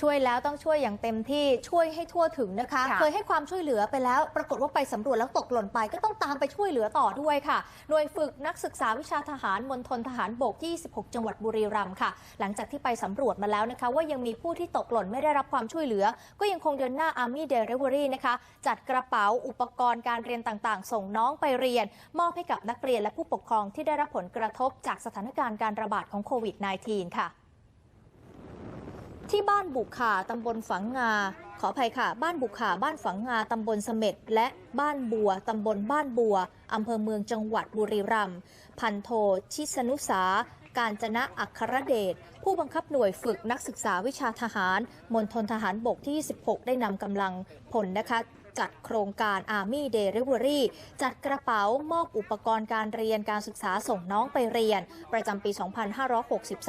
ช่วยแล้วต้องช่วยอย่างเต็มที่ช่วยให้ทั่วถึงนะคะค่ะเคยให้ความช่วยเหลือไปแล้ว ปรากฏว่าไปสำรวจแล้วตกหล่นไป ก็ต้องตามไปช่วยเหลือต่อด้วยค่ะ หน่วยฝึกนักศึกษาวิชาทหารมณฑลทหารบกที่26 จังหวัดบุรีรัมย์ค่ะ หลังจากที่ไปสำรวจมาแล้วนะคะ ว่ายังมีผู้ที่ตกหล่นไม่ได้รับความช่วยเหลือ ก็ยังคงเดินหน้า Army Delivery นะคะจัดกระเป๋าอุปกรณ์การเรียนต่างๆ ส่งน้องไปเรียน มอบให้กับนักเรียนและผู้ปกครองที่ได้รับผลกระทบจากสถานการณ์การระบาดของโควิด -19 ค่ะ ที่บ้านบุกขาตำบลฝังงา ขออภัยค่ะ บ้านบุกขาบ้านฝังงาตำบลเสม็ดและบ้านบัวตำบลบ้านบัวอำเภอเมืองจังหวัดบุรีรัมย์พันโทชิสนุสา การจนะอัครเดช ผู้บังคับหน่วยฝึกนักศึกษาวิชาทหารมณฑลทหารบกที่ 16 ได้นำกำลังพลนะคะ จัดโครงการ Army Delivery จัดกระเป๋ามอบอุปกรณ์การเรียนการศึกษาส่งน้องไปเรียน ประจำปี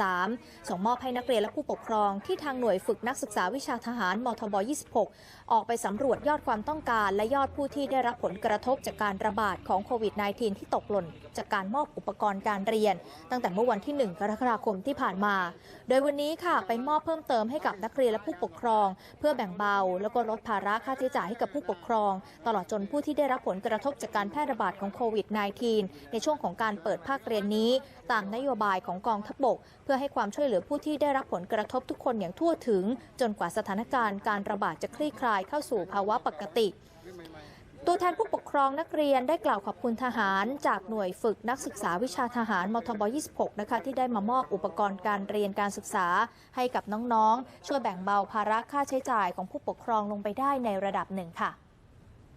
2563 ส่งมอบให้นักเรียนและผู้ปกครองที่ทางหน่วยฝึกนักศึกษาวิชาทหารมทบ 26 ออกไปสำรวจยอดความต้องการ และยอดผู้ที่ได้รับผลกระทบจากการระบาดของโควิด -19 ที่ตกหล่น จากการมอบอุปกรณ์การเรียน ตั้งแต่เมื่อวันที่ 1 กรกฎาคมที่ผ่านมา โดยวันนี้ค่ะไปมอบเพิ่มเติมให้กับนักเรียนและผู้ปกครอง เพื่อแบ่งเบา แล้วก็ลดภาระค่าใช้จ่ายให้กับผู้ปกครอง ตลอดจนผู้ที่ได้รับผลกระทบจากการแพร่ระบาดของโควิด -19 ในช่วงของการเปิดภาคเรียนนี้ ตามนโยบายของกองทัพบก เพื่อให้ความช่วยเหลือผู้ที่ได้รับผลกระทบทุกคนอย่างทั่วถึง จนกว่าสถานการณ์การระบาดจะคลี่คลายเข้าสู่ภาวะปกติตัวแทนผู้ปกครองนักเรียนได้กล่าวขอบคุณทหารจากหน่วยฝึกนักศึกษาวิชาทหารมทบ 26 นะคะที่ได้มามอบอุปกรณ์การเรียนการศึกษาให้กับน้องๆ ช่วยแบ่งเบาภาระค่าใช้จ่ายของผู้ปกครองลงไปได้ในระดับหนึ่งค่ะ